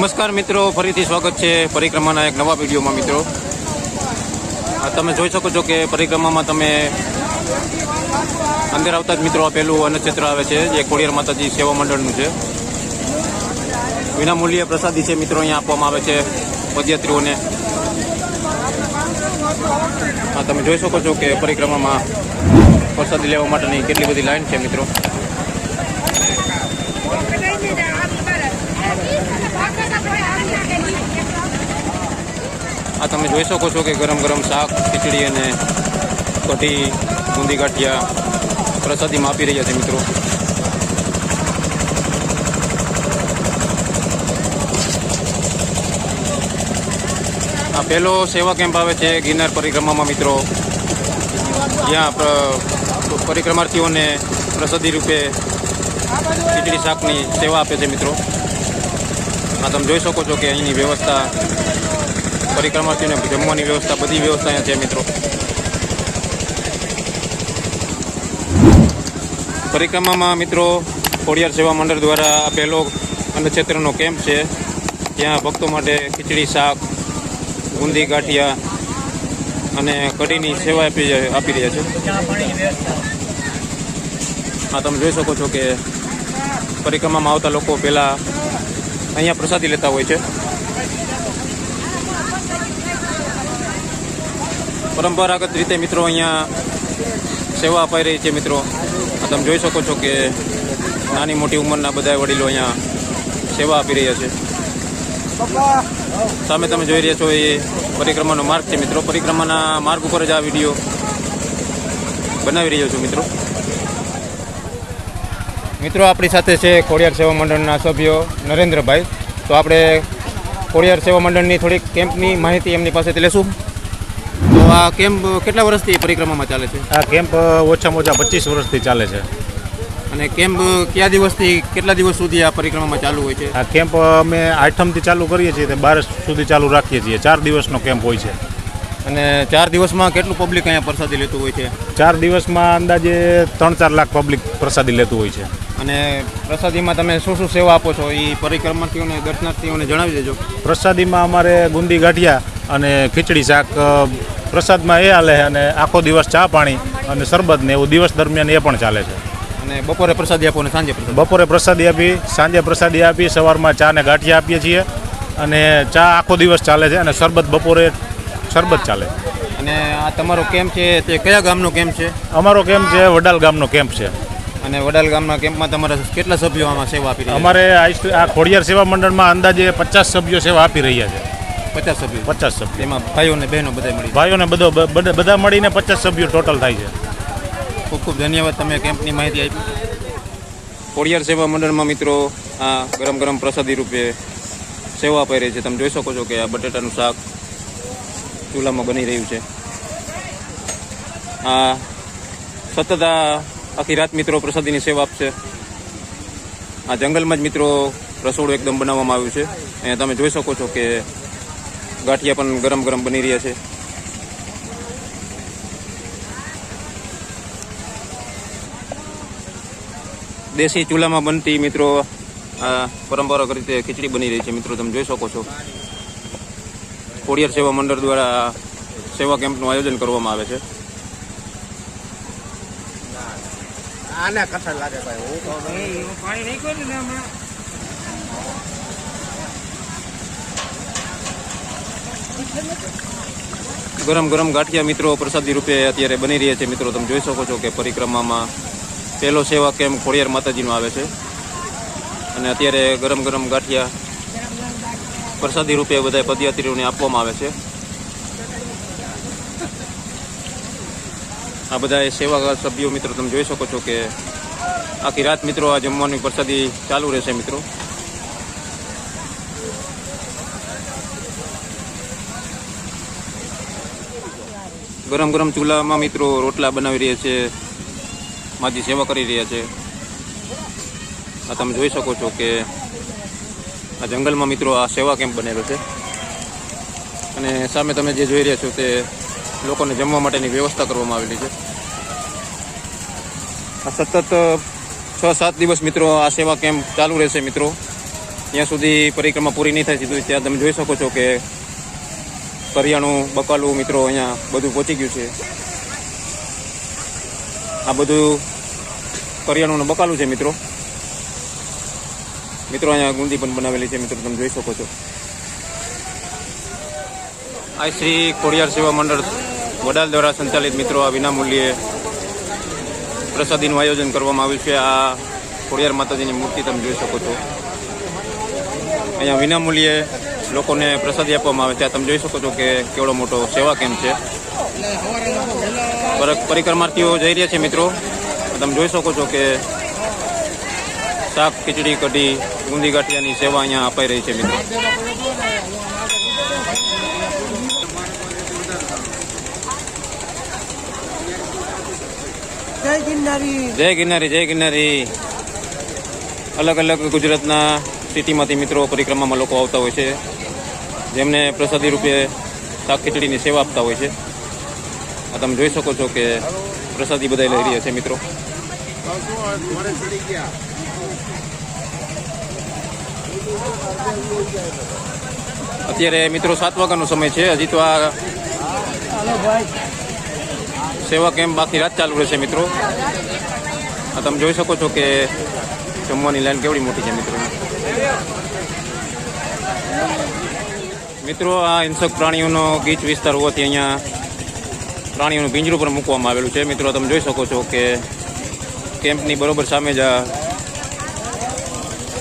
નમસ્કાર મિત્રો, ફરીથી સ્વાગત છે પરિક્રમાના એક નવા વિડીયોમાં મિત્રો. તમે જોઈ શકો છો કે પરિક્રમામાં તમે અંદર આવતા જ મિત્રો આ પહેલું અન્નક્ષેત્ર આવે છે, જે ખોડિયાર માતાજી સેવા મંડળનું છે. વિનામૂલ્યે પ્રસાદી છે મિત્રો અહીંયા આપવામાં આવે છે પદયાત્રીઓને. હા તમે જોઈ શકો છો કે પરિક્રમામાં પ્રસાદી લેવા માટેની કેટલી બધી લાઈન છે મિત્રો. આ તમે જોઈ શકો છો કે ગરમ ગરમ શાક, ખીચડી અને કઢી, બુંદી ગાંઠિયા પ્રસાદીમાં આપી રહ્યા છે મિત્રો. આ પહેલો સેવા કેમ્પ આવે છે ગિરનાર પરિક્રમામાં મિત્રો. જ્યાં પ્ર- પરિક્રમાર્થીઓને પ્રસાદી રૂપે ખીચડી શાકની સેવા આપે છે મિત્રો. આ તમે જોઈ શકો છો કે અહીંની વ્યવસ્થા પરિક્રમાર્થીઓને જમવાની વ્યવસ્થા, બધી વ્યવસ્થા અહીંયા છે મિત્રો. પરિક્રમામાં મિત્રો ખોડિયાર સેવા મંડળ દ્વારા આપેલો અન્નક્ષેત્રનો કેમ્પ છે. ત્યાં ભક્તો માટે ખીચડી, શાક, બુંદી, ગાંઠિયા અને કઢીની સેવા આપી આપી રહ્યા છે. હા, તમે જોઈ શકો છો કે પરિક્રમામાં આવતા લોકો પહેલાં અહીંયા પ્રસાદી લેતા હોય છે. પરંપરાગત રીતે મિત્રો અહીંયા સેવા અપાઈ રહી છે મિત્રો. તમે જોઈ શકો છો કે નાની મોટી ઉંમરના બધા વડીલો અહીંયા સેવા આપી રહ્યા છે. સામે તમે જોઈ રહ્યા છો એ પરિક્રમાનો માર્ગ છે મિત્રો. પરિક્રમાના માર્ગ ઉપર જ આ વીડિયો બનાવી રહ્યો છું મિત્રો. મિત્રો આપણી સાથે છે ખોડિયાર સેવા મંડળના સભ્યો નરેન્દ્રભાઈ. તો આપણે ખોડિયાર સેવા મંડળની થોડીક કેમ્પની માહિતી એમની પાસેથી લેશું. તો આ કેમ્પ કેટલા વર્ષથી પરિક્રમામાં ચાલે છે? આ કેમ્પ ઓછામાં ઓછા પચીસ વર્ષથી ચાલે છે. અને કેમ્પ કયા દિવસથી કેટલા દિવસ સુધી આ પરિક્રમામાં ચાલુ હોય છે? આ કેમ્પ અમે આઠમથી ચાલુ કરીએ છીએ તે બાર સુધી ચાલુ રાખીએ છીએ. ચાર દિવસનો કેમ્પ હોય છે. અને ચાર દિવસમાં કેટલું પબ્લિક અહીંયા પ્રસાદી લેતું હોય છે? ચાર દિવસમાં અંદાજે ત્રણ ચાર લાખ પબ્લિક પ્રસાદી લેતું હોય છે. અને પ્રસાદીમાં તમે શું શું સેવા આપો છો? એ પરિક્રમાર્થીઓને દર્શનાર્થીઓને જણાવી દેજો. પ્રસાદીમાં અમારે ગુંદી ગાંઠિયા અને ખીચડી શાક પ્રસાદમાં એ હાલે છે અને આખો દિવસ ચા પાણી અને શરબત ને એવું દિવસ દરમિયાન એ પણ ચાલે છે. અને બપોરે પ્રસાદી આપો અને સાંજે બપોરે પ્રસાદી આપી સાંજે પ્રસાદી આપી સવારમાં ચા ને ગાંઠિયા આપીએ છીએ અને ચા આખો દિવસ ચાલે છે અને શરબત બપોરે શરબત ચાલે. અને આ તમારો કેમ્પ છે? તે કયા ગામનો કેમ્પ છે? અમારો કેમ્પ છે? વડાલ ગામનો કેમ્પ છે. અને વડાલ ગામના કેમ્પમાં તમારા કેટલા સભ્યો આમાં સેવા આપી રહ્યા અમારે આ ખોડિયાર સેવા મંડળમાં અંદાજે પચાસ સભ્યો સેવા આપી રહ્યા છે. પચાસ સભ્યો? પચાસ સભ્યો. એમાં ભાઈઓ અને બહેનો બધા મળી ભાઈઓને બધો બધા બધા મળીને પચાસ સભ્યો ટોટલ થાય છે. ખૂબ ખૂબ ધન્યવાદ તમે કેમ્પની માહિતી આપી. ખોડિયાર સેવા મંડળમાં મિત્રો આ ગરમ ગરમ પ્રસાદી રૂપે સેવા આપી રહી છે. તમે જોઈ શકો છો કે આ બટેટાનું શાક ચૂલામાં બની રહ્યું છે. આ સતત આ આખી રાત મિત્રો પ્રસાદીની સેવા આપશે. આ જંગલમાં જ મિત્રો રસોડું એકદમ બનાવવામાં આવ્યું છે. અહીંયા તમે જોઈ શકો છો કે ગાંઠિયા પણ ગરમ ગરમ બની રહ્યા છે. દેશી ચૂલામાં બનતી મિત્રો પરંપરાગત રીતે ખીચડી બની રહી છે. મિત્રો તમે જોઈ શકો છો. ખોડિયાર સેવા મંડળ દ્વારા સેવા કેમ્પનું આયોજન કરવામાં આવે છે. આને કથા લાગે ભાઈ પાણી નહીં. કર્યું ને હમણાં. ગરમ ગરમ ગાંઠિયા મિત્રો પ્રસાદી રૂપે અત્યારે બની રહ્યા છે. મિત્રો તમે જોઈ શકો છો કે પરિક્રમામાં પહેલો સેવા કેમ્પ ખોડિયાર માતાજીનો આવે છે. અને અત્યારે ગરમ ગરમ ગાંઠિયા પ્રસાદી રૂપે બધા પદયાત્રીઓને આપવામાં આવે છે. આ બધા સેવા સભ્યો મિત્રો, તમે જોઈ શકો છો કે આખી રાત મિત્રો આ જમવાની પ્રસાદી ચાલુ રહેશે મિત્રો. ગરમ ગરમ ચૂલામાં મિત્રો રોટલા બનાવી રહ્યા છે, માજી સેવા કરી રહ્યા છે. આ તમે જોઈ શકો છો કે આ જંગલમાં મિત્રો આ સેવા કેમ્પ બનેલો છે. અને સામે તમે જે જોઈ રહ્યા છો તે લોકોને જમવા માટેની વ્યવસ્થા કરવામાં આવેલી છે. આ સતત છ સાત દિવસ મિત્રો આ સેવા કેમ્પ ચાલુ રહેશે મિત્રો. ત્યાં સુધી પરિક્રમા પૂરી નહીં થાય સીધું. ત્યાં તમે જોઈ શકો છો કે કરિયાણું, બકાલું મિત્રો અહીંયા બધું પહોંચી ગયું છે. આ બધું કરિયાણું બકાલું છે મિત્રો. મિત્રો, અહીંયા ગુંદી પણ બનાવેલી છે. મિત્રો, તમે જોઈ શકો છો. આ શ્રી ખોડિયાર સેવા મંડળ વડાલ દ્વારા સંચાલિત મિત્રો, આ વિનામૂલ્યે પ્રસાદીનું આયોજન કરવામાં આવ્યું છે. આ ખોડિયાર માતાજીની મૂર્તિ તમે જોઈ શકો છો. અહીંયા વિનામૂલ્યે લોકોને પ્રસાદી આપવામાં આવે છે. આ તમે જોઈ શકો છો કે કેવડો મોટો સેવા કેમ્પ છે. પર- પરિક્રમાર્થીઓ જઈ રહ્યા છે મિત્રો. તમે જોઈ શકો છો કે શાક ખીચડી કઢી બુંદી ગાંઠિયાની સેવા અહીંયા અપાઈ રહી છે મિત્રો. જય ગિરનારી. જય ગિરનારી અલગ અલગ ગુજરાતના સિટીમાંથી મિત્રો પરિક્રમામાં લોકો આવતા હોય છે. જેમને પ્રસાદી રૂપે શાક ખીચડીની સેવા આપતા હોય છે. આ તમે જોઈ શકો છો કે પ્રસાદી બધા લઈ રહ્યા છે મિત્રો. અત્યારે મિત્રો સાત વાગ્યાનો સમય છે. હજી તો આ સેવા કેમ્પ બાકી રાત ચાલુ રહેશે મિત્રો. આ તમે જોઈ શકો છો કે જમવાની લાઈન કેવડી મોટી છે મિત્રો. મિત્રો, આ હિંસક પ્રાણીઓનો ગીચ વિસ્તાર હોવાથી અહીંયા પ્રાણીઓનું પિંજરું પણ મૂકવામાં આવેલું છે. મિત્રો, તમે જોઈ શકો છો કે કેમ્પની બરોબર સામે જ આ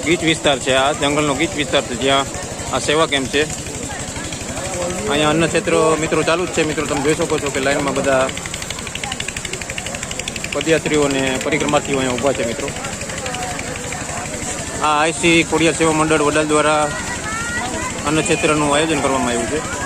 ગીચ વિસ્તાર છે. આ જંગલનો ગીચ વિસ્તાર છે. જ્યાં આ સેવા કેમ્પ છે. અહીંયા અન્ન ક્ષેત્ર મિત્રો ચાલુ જ છે. મિત્રો, તમે જોઈ શકો છો કે લાઈનમાં બધા પદયાત્રીઓ અને પરિક્રમાર્થીઓ અહીંયા ઊભા છે, મિત્રો. આ આઈસી કોડિયા સેવા મંડળ વડાલ દ્વારા અન્ન ક્ષેત્રનું આયોજન કરવામાં આવ્યું છે.